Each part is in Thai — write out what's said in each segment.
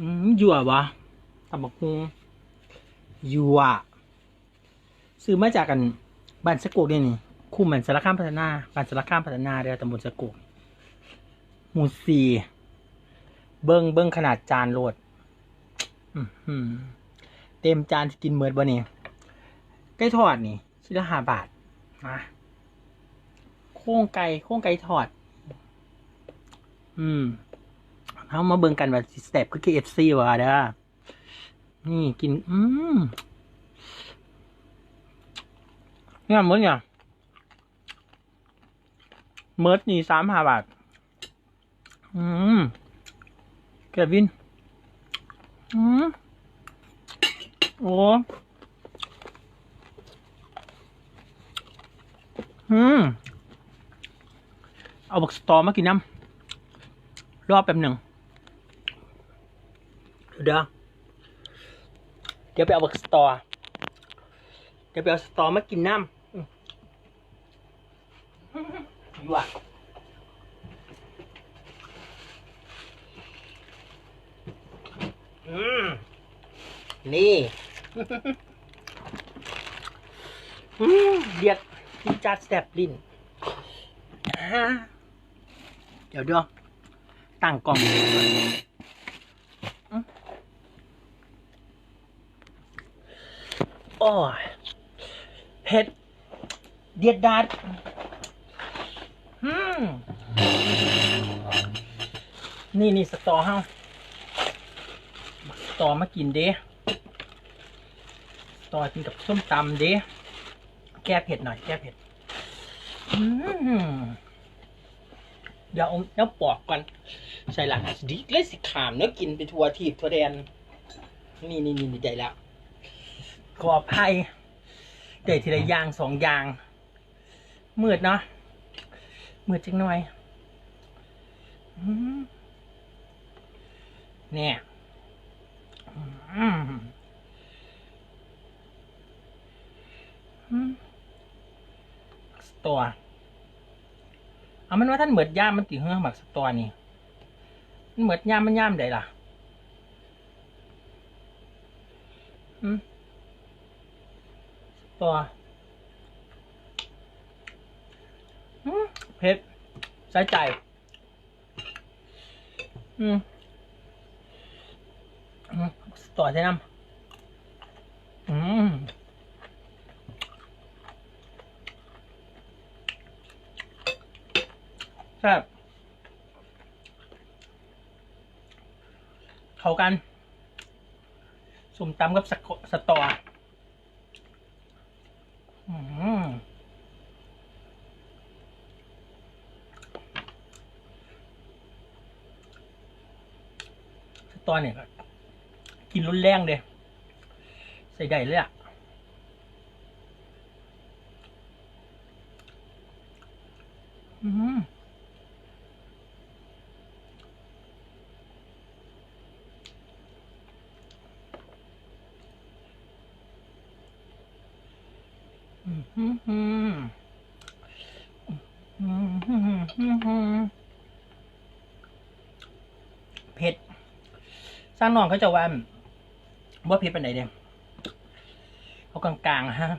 อืมยั่ววะตำบักฮุงยั่วซื้อมาจากกันบ้านสะโกกเนี่ยนี่คุมเหมือนสารคามพัฒนาบ้านสารคามพัฒนาเดียวตำบลสะโกกหมู่สี่เบิ้งเบิ้งขนาดจานโลดเต็มจานกินเมิดบ่นี่ไก่ทอดนี่ชิ้นละห้าบาทนะโค้งไก่โค้งไก่ทอด อืม เอามาเบิ่งกันว่าสเต็ปก็คือ KFC ว่ะเด้อนี่กิน อืมเนี่ยเมิดเนี่ยเมิดนี่สามห้าบาท อืมแกวิน อืม โอ้ อืม เอาบักสตอมากินน้ำ รอบแป๊บหนึ่ง เดี๋ยวเดี๋ยวไปเอาบักสตอ เดี๋ยวไปเอาสตอมากินน้ำอยู่อะอืมนี่อืมเดียดจิจัดแสบลิ้นเดี๋ยวเดี๋ยวตั้งกล่องอืม โอ้ยเผ็ด เดียดดาดอืมนี่นี่สตอเฮาสตอมากินเด้สตอกินกับส้มตำเด้แก้เผ็ดหน่อย แก้เผ็ด อืมเดี๋ยวเอาเดี๋ยวปอกก่อนใส่หลังดิเลยสิขามเนื้อกินไปทัวทีบทัวแดน นี่นี่นี่ใจแล้ว ขออภัยเดยวทีละอย่างสองอย่างมืดเนาะมืดจังหน่อยเนี่ยอืมอืมสตัวเอามันว่าท่านเหมือดย่ามมันติเฮือหมักสตัวนี่มันเหมือดย่ามมันย่ามใดล่ะอืม ตัวเผ็ดใส่ใจ อืมตัวใช่น้ำอืมแซ่บเข้ากัน สุ่มตำกับสตอมส ตอนเนี่ยกินรุนแรงเด้ใส่ได้เลยอะอืมอืมอืมอืมอืมอืมอืมอืมเผ็ด สร้างนองเขาจะว่าว่าเผ็ดเป็นไหนเนี่ยเอากลางๆฮะ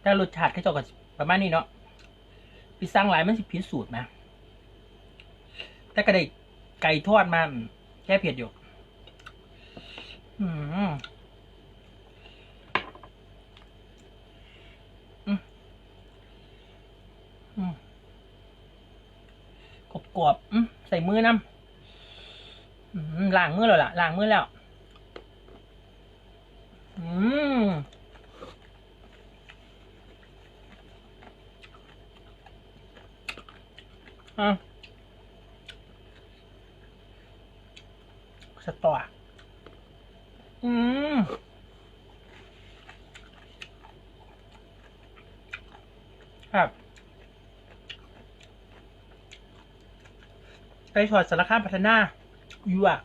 แต่รสชาติเขาจะก็ประมาณนี้เนาะพี่สร้างหลายมันสิผิสูตรนะแต่ก็ได้ไก่ทอดมาแค่เผ็ดอยู่อืมอืมกรอบกรอบๆใส่มือน้ำ ล้างมือแล้วล่ะล้างมือแล้ว อืมอะสตออืมครับไปถอดสารคามพัฒนาอยู่อะ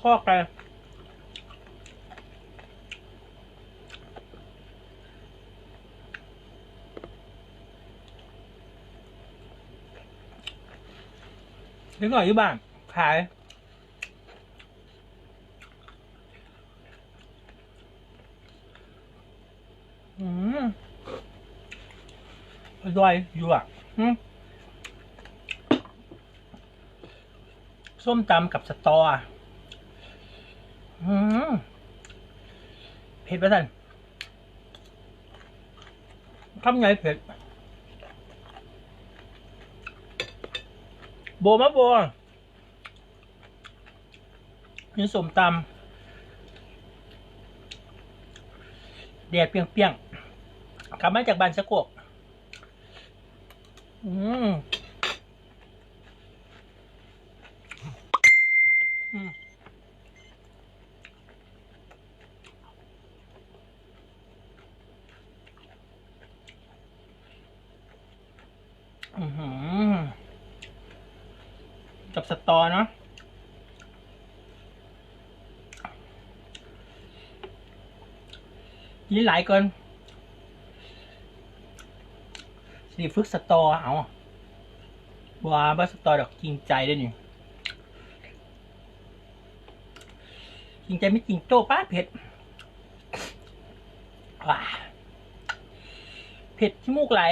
คอกไปนิดหน่อยอยู่บ้าน ขาย อืมอร่อยอยู่อะส้มตำกับสตอ เผ็ดปะท่านทำไงเผ็ด โบมาโบนี่สมตำแดดเปียงๆกลับมาจากบ้านสะกวกอืมอืมอื้อหือ กับสตอเนาะกินหลายเกินสีฟึกสตอเอาบัวบัสตอดอกจริงใจด้วยนี่จริงใจไม่จริงโจ้ป้าเผ็ดว้าเผ็ดที่มูกไหล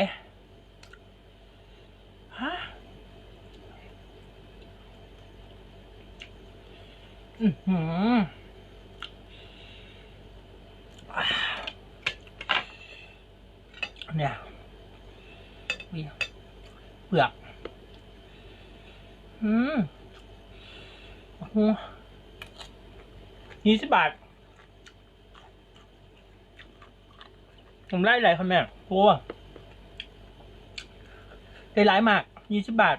ฮะ อือหืออ่า เนี่ยเปลือก อืมโอ้โหยี่สิบบาท ผมไล่หลายคำแม่โอ้ได้หลายมากยี่สิบบาท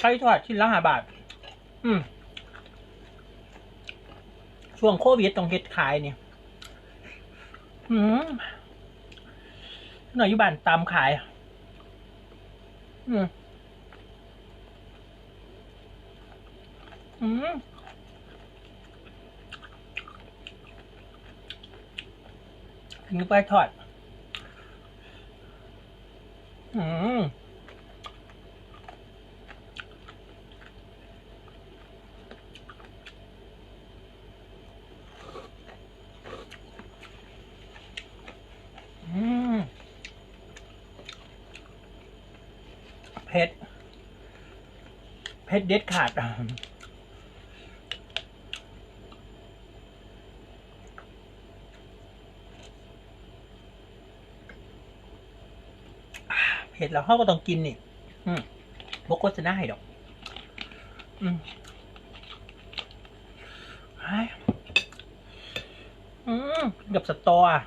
ไก่ทอดชิ้นละห้าบาท อืม ช่วงโควิดต้องเฮ็ดขายเนี่ย อืมหน่อยอยู่บ้านตามขาย อืม อืมถึงไปทอด อืม อืม เผ็ดเผ็ดเด็ดขาดเผ็ดแล้วเขาก็ต้องกินนี่อืมบกโฆษณาให้ดอกอืมอืมกับสตออะ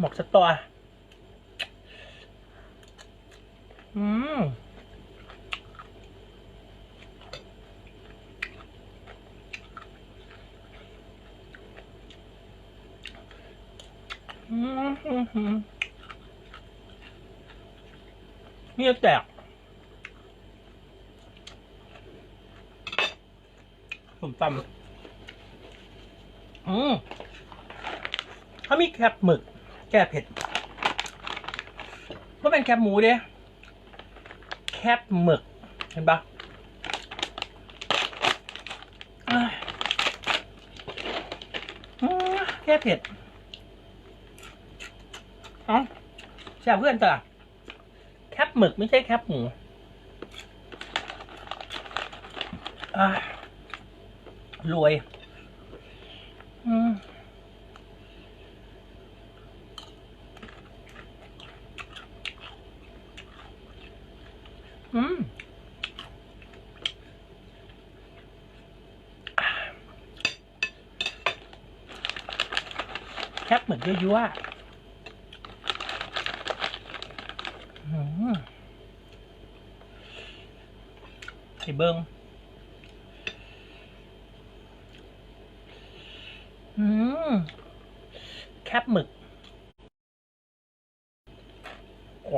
หมกสตออืมอืมอืมอืมนี่แตกผมตำอืมเขามีแคบหมึก แก้เผ็ดก็เป็นแคบหมูเด้แคบหมึก เห็นปะแก้เผ็ดเอ้าแซ่บเพื่อนตะแคบหมึกไม่ใช่แคบหมูรวย อืม เหมือนยั่วๆอืมไข่เบิงอืมแคบหมึก